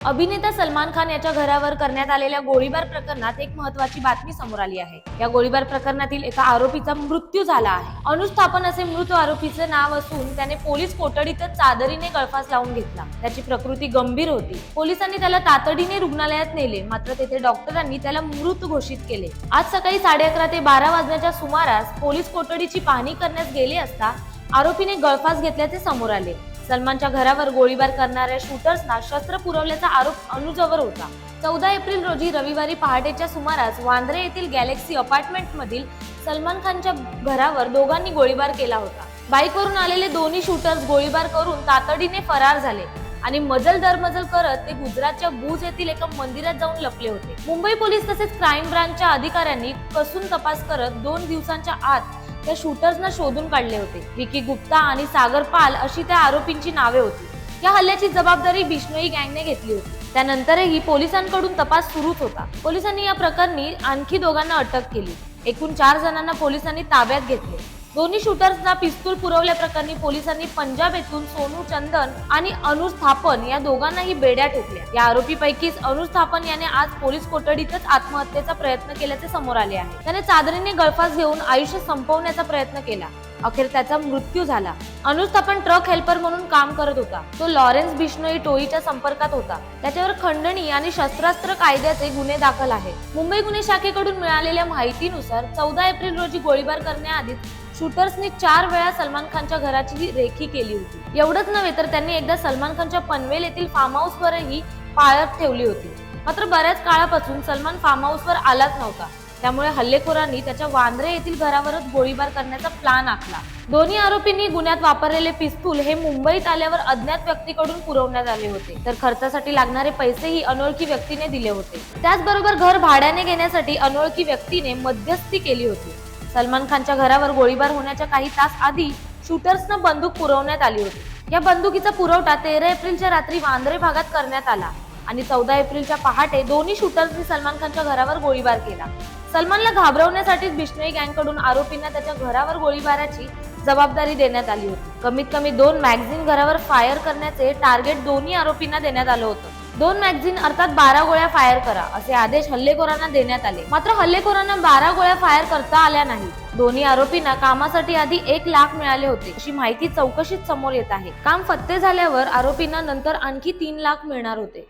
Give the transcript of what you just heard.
अभिनेता सलमान खान याच्या घरावर करण्यात आलेल्या गोळीबार प्रकरणात एक महत्वाची बातमी समोर आली आहे. या गोळीबार प्रकरणातील एका आरोपीचा मृत्यू झाला आहे. अनुस्थापन असे मृत आरोपीचे नाव असून त्याने पोलीस कोठडीतच चादरीने गळफास लावून घेतला. त्याची प्रकृती गंभीर होती. पोलिसांनी त्याला तातडीने रुग्णालयात नेले मात्र तेथे डॉक्टरांनी त्याला मृत घोषित केले. आज सकाळी साडे अकरा ते बारा वाजण्याच्या सुमारास पोलीस कोठडीची पाहणी करण्यास गेले असता आरोपीने गळफास घेतल्याचे समोर आले. सलमानच्या घरावर गोळीबार करणाऱ्या शूटर्सना शस्त्र पुरवल्याचा आरोप अनुजवर होता. चौदा एप्रिल रोजी रविवारी पहाटेच्या सुमारास वांद्रे येथील गॅलेक्सी अपार्टमेंट मधील सलमान खानच्या घरावर दोघांनी गोळीबार केला होता. बाईकवरून आलेले दोन्ही शूटर्स गोळीबार करून तातडीने फरार झाले आणि मजल दरमजल करत ते गुजरातच्या भुज येथील एका मंदिरात जाऊन लपले होते. मुंबई पोलीस तसेच क्राईम ब्रांचच्या अधिकाऱ्यांनी कसून तपास करत दोन दिवसांच्या आत त्या शूटर्सना शोधून काढले होते. विकी गुप्ता आणि सागर पाल अशी त्या आरोपींची नावे होती. या हल्ल्याची जबाबदारी बिश्नोई गँगने घेतली होती. त्यानंतरही पोलिसांकडून तपास सुरूच होता. पोलिसांनी या प्रकरणी आणखी दोघांना अटक केली. एकूण चार जणांना पोलिसांनी ताब्यात घेतले. दोन्ही शूटर्सना पिस्तूल पुरवल्याप्रकरणी पोलिसांनी पंजाब येथून सोनू चंदन आणि अनुस्थापन या दोघांनाही बेड्या ठोकल्या. या आरोपीपैकीच अनुज अनुस्थापन याने आज पोलीस कोठडीतच आत्महत्येचा प्रयत्न केल्याचे समोर आले आहे. त्याने चादरीने गळफास घेऊन आयुष्य संपवण्याचा प्रयत्न केला. अखेर त्याचा मृत्यू झाला. अनुस्थापन ट्रक हेल्पर म्हणून काम करत होता. तो लॉरेन्स बिश्नोई टोळीच्या संपर्कात होता. त्याच्यावर खंडणी आणि शस्त्रास्त्र कायद्याचे गुन्हे दाखल आहेत. मुंबई गुन्हे शाखेकडून मिळालेल्या माहितीनुसार चौदा एप्रिल रोजी गोळीबार करण्याआधीच शूटर्सनी चार वेळा सलमान खानच्या घराची रेखी केली होती. एवढंच नव्हे तर त्यांनी एकदा सलमान खानच्या पनवेल येथील फार्म हाऊसवरही पाळत ठेवली होती. मात्र बऱ्याच काळापासून सलमान फार्म हाऊसवर आलाच नव्हता. त्यामुळे हल्लेखोरांनी त्याच्या वांद्रे येथील घरावरच गोळीबार करण्याचा प्लान आखला. दोन्ही आरोपींनी गुन्ह्यात वापरलेले पिस्तूल हे मुंबईत आल्यावर अज्ञात व्यक्तीकडून पुरवण्यात आले होते. तर खर्चासाठी लागणारे पैसेही अनोळखी व्यक्तीने दिले होते. त्याचबरोबर घर भाड्याने घेण्यासाठी अनोळखी व्यक्तीने मध्यस्थी केली होती. सलमान खानच्या घरावर गोळीबार होण्याच्या काही तास आधी शूटर्सना बंदूक पुरवण्यात आली होती. या बंदुकीचा पुरवठा तेरा एप्रिलच्या रात्री वांद्रे भागात करण्यात आला आणि चौदा एप्रिलच्या पहाटे दोन्ही शूटर्सनी सलमान खानच्या घरावर गोळीबार केला. सलमानला घाबरवण्यासाठीच बिश्नोई गँगकडून आरोपींना त्याच्या घरावर गोळीबाराची जबाबदारी देण्यात आली होती. कमीत कमी दोन मॅगझिन घरावर फायर करण्याचे टार्गेट दोन्ही आरोपींना देण्यात आलं होतं. दोन मॅगझिन अर्थात बारा गोळ्या फायर करा असे आदेश हल्लेखोरांना देण्यात आले. मात्र हल्लेखोरांना बारा गोळ्या फायर करता आल्या नाही. दोन्ही आरोपींना कामासाठी आधी एक लाख मिळाले होते अशी माहिती चौकशीत समोर येत आहे. काम फत्ते झाल्यावर आरोपींना नंतर आणखी तीन लाख मिळणार होते.